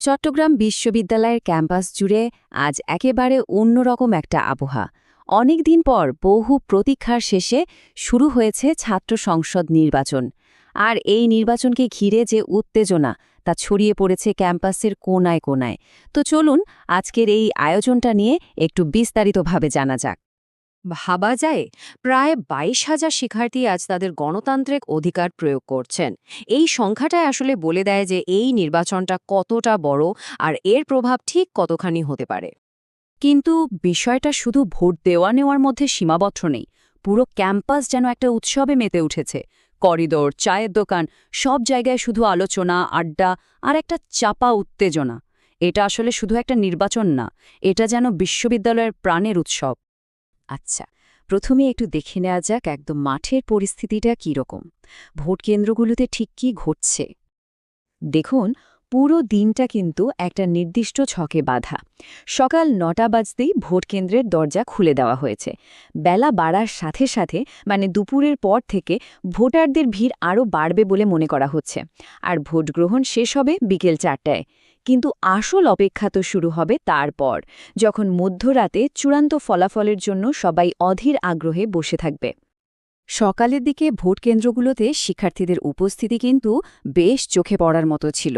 চট্টগ্রাম বিশ্ববিদ্যালয়ের ক্যাম্পাস জুড়ে আজ একেবারে অন্যরকম একটা আবহাওয়া। অনেকদিন পর বহু প্রতীক্ষার শেষে শুরু হয়েছে ছাত্র সংসদ নির্বাচন। আর এই নির্বাচনকে ঘিরে যে উত্তেজনা, তা ছড়িয়ে পড়েছে ক্যাম্পাসের কোনায় কোনায়। তো চলুন আজকের এই আয়োজনটা নিয়ে একটু বিস্তারিতভাবে জানা যাক। ভাবা যায়, প্রায় বাইশ হাজার শিক্ষার্থী আজ তাদের গণতান্ত্রিক অধিকার প্রয়োগ করছেন। এই সংখ্যাটাই আসলে বলে দেয় যে এই নির্বাচনটা কতটা বড় আর এর প্রভাব ঠিক কতখানি হতে পারে। কিন্তু বিষয়টা শুধু ভোট দেওয়া নেওয়ার মধ্যে সীমাবদ্ধ নেই। পুরো ক্যাম্পাস যেন একটা উৎসবে মেতে উঠেছে। করিডোর, চায়ের দোকান, সব জায়গায় শুধু আলোচনা, আড্ডা আর একটা চাপা উত্তেজনা। এটা আসলে শুধু একটা নির্বাচন না, এটা যেন বিশ্ববিদ্যালয়ের প্রাণের উৎসব। আচ্ছা প্রথমে একটু দেখে নেওয়া যাক একদম মাঠের পরিস্থিতিটা কীরকম। ভোট কেন্দ্রগুলোতে ঠিক কী ঘটছে? দেখুন, পুরো দিনটা কিন্তু একটা নির্দিষ্ট ছকে বাধা। সকাল নটা বাজতেই ভোট কেন্দ্রের দরজা খুলে দেওয়া হয়েছে। বেলা বাড়ার সাথে সাথে মানে দুপুরের পর থেকে ভোটারদের ভিড় আরও বাড়বে বলে মনে করা হচ্ছে। আর ভোট গ্রহণ শেষ হবে বিকেল চারটায়। কিন্তু আসল অপেক্ষা তো শুরু হবে তারপর যখন মধ্যরাতে চূড়ান্ত ফলাফলের জন্য সবাই অধীর আগ্রহে বসে থাকবে। সকালের দিকে ভোট কেন্দ্রগুলোতে শিক্ষার্থীদের উপস্থিতি কিন্তু বেশ চোখে পড়ার মতো ছিল।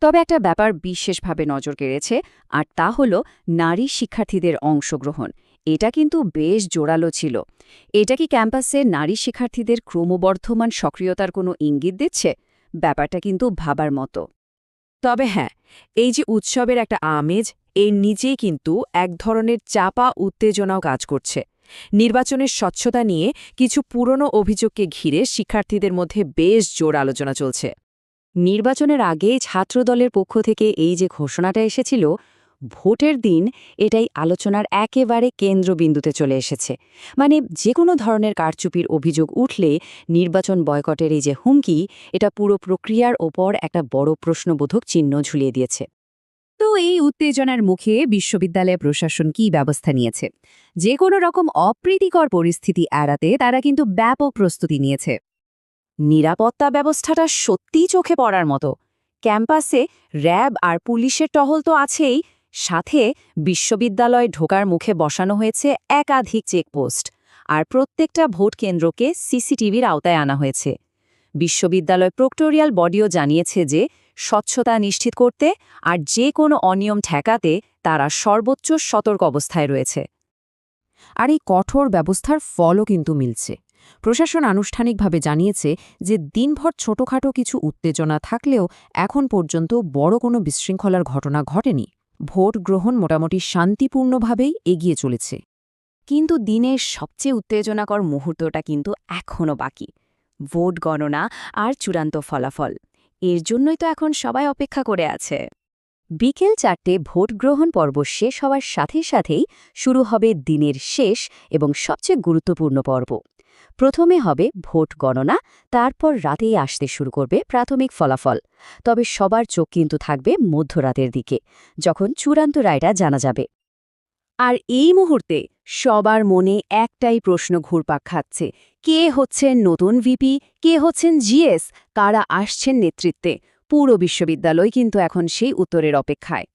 তবে একটা ব্যাপার বিশেষভাবে নজর কেড়েছে, আর তা হল নারী শিক্ষার্থীদের অংশগ্রহণ। এটা কিন্তু বেশ জোরালো ছিল। এটা কি ক্যাম্পাসে নারী শিক্ষার্থীদের ক্রমবর্ধমান সক্রিয়তার কোনো ইঙ্গিত দিচ্ছে? ব্যাপারটা কিন্তু ভাবার মতো। তবে হ্যাঁ এই যে উৎসবের একটা আমেজ, এর নিজেই কিন্তু এক ধরনের চাপা উত্তেজনাও কাজ করছে। নির্বাচনের স্বচ্ছতা নিয়ে কিছু পুরনো অভিযোগকে ঘিরে শিক্ষার্থীদের মধ্যে বেশ জোর আলোচনা চলছে। নির্বাচনের আগে ছাত্রদলের পক্ষ থেকে এই যে ঘোষণাটা এসেছিল ভোটের দিন এটাই আলোচনার একেবারে কেন্দ্রবিন্দুতে চলে এসেছে। মানে যে কোনো ধরনের কারচুপির অভিযোগ উঠলে নির্বাচন বয়কটের এই যে হুমকি, এটা পুরো প্রক্রিয়ার ওপর একটা বড় প্রশ্নবোধক চিহ্ন ঝুলিয়ে দিয়েছে। তো এই উত্তেজনার মুখে বিশ্ববিদ্যালয় প্রশাসন কী ব্যবস্থা নিয়েছে? যে কোনো রকম অপ্রীতিকর পরিস্থিতি এড়াতে তারা কিন্তু ব্যাপক প্রস্তুতি নিয়েছে। নিরাপত্তা ব্যবস্থাটা সত্যিই চোখে পড়ার মতো। ক্যাম্পাসে র্যাব আর পুলিশের টহল তো আছেই সাথে বিশ্ববিদ্যালয় ঢোকার মুখে বসানো হয়েছে একাধিক চেকপোস্ট আর প্রত্যেকটা ভোট কেন্দ্রকে সিসিটিভির আওতায় আনা হয়েছে। বিশ্ববিদ্যালয় প্রক্টোরিয়াল বডিও জানিয়েছে যে, স্বচ্ছতা নিশ্চিত করতে আর যে কোনো অনিয়ম ঠেকাতে তারা সর্বোচ্চ সতর্ক অবস্থায় রয়েছে। আর এই কঠোর ব্যবস্থার ফলও কিন্তু মিলছে। প্রশাসন আনুষ্ঠানিকভাবে জানিয়েছে যে, দিনভর ছোটখাটো কিছু উত্তেজনা থাকলেও এখন পর্যন্ত বড় কোনো বিশৃঙ্খলার ঘটনা ঘটেনি। ভোট গ্রহণ মোটামুটি শান্তিপূর্ণভাবেই এগিয়ে চলেছে। কিন্তু দিনের সবচেয়ে উত্তেজনাকর মুহূর্তটা কিন্তু এখনও বাকি। ভোট গণনা আর চূড়ান্ত ফলাফল। এর জন্যই তো এখন সবাই অপেক্ষা করে আছে। বিকেল চারটে ভোট গ্রহণ পর্ব শেষ হওয়ার সাথে সাথেই শুরু হবে দিনের শেষ এবং সবচেয়ে গুরুত্বপূর্ণ পর্ব। প্রথমে হবে ভোট গণনা, তারপর রাতেই আসতে শুরু করবে প্রাথমিক ফলাফল। তবে সবার চোখ কিন্তু থাকবে মধ্যরাতের দিকে, যখন চূড়ান্ত রায়টা জানা যাবে। আর এই মুহূর্তে সবার মনে একটাই প্রশ্ন ঘুরপাক খাচ্ছে, কে হচ্ছেন নতুন ভিপি, কে হচ্ছেন জিএস, কারা আসছেন নেতৃত্বে? পুরো বিশ্ববিদ্যালয় কিন্তু এখন সেই উত্তরের অপেক্ষায়।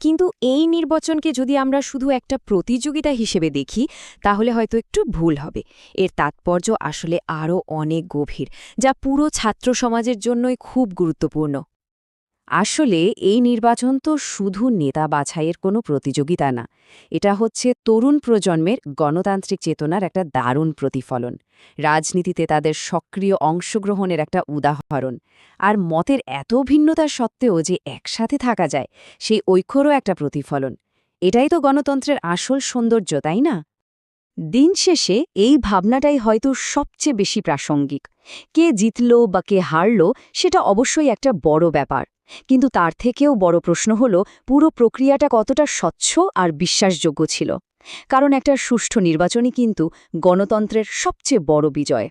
কিন্তু এই নির্বাচনকে যদি আমরা শুধু একটা প্রতিযোগিতা হিসেবে দেখি, তাহলে হয়তো একটু ভুল হবে। এর তাৎপর্য আসলে আরও অনেক গভীর, যা পুরো ছাত্র সমাজের জন্যই খুব গুরুত্বপূর্ণ। আসলে এই নির্বাচন তো শুধু নেতা বাছাইয়ের কোনো প্রতিযোগিতা না, এটা হচ্ছে তরুণ প্রজন্মের গণতান্ত্রিক চেতনার একটা দারুণ প্রতিফলন। রাজনীতিতে তাদের সক্রিয় অংশগ্রহণের একটা উদাহরণ। আর মতের এত ভিন্নতা সত্ত্বেও যে একসাথে থাকা যায়, সেই ঐক্যরও একটা প্রতিফলন। এটাই তো গণতন্ত্রের আসল সৌন্দর্য, তাই না? দিন শেষে এই ভাবনাটাই হয়তো সবচেয়ে বেশি প্রাসঙ্গিক। কে জিতল বা কে হারল, সেটা অবশ্যই একটা বড় ব্যাপার। কিন্তু তার থেকেও বড় প্রশ্ন হল, পুরো প্রক্রিয়াটা কতটা স্বচ্ছ আর বিশ্বাসযোগ্য ছিল। কারণ একটা সুষ্ঠু নির্বাচনই কিন্তু গণতন্ত্রের সবচেয়ে বড় বিজয়।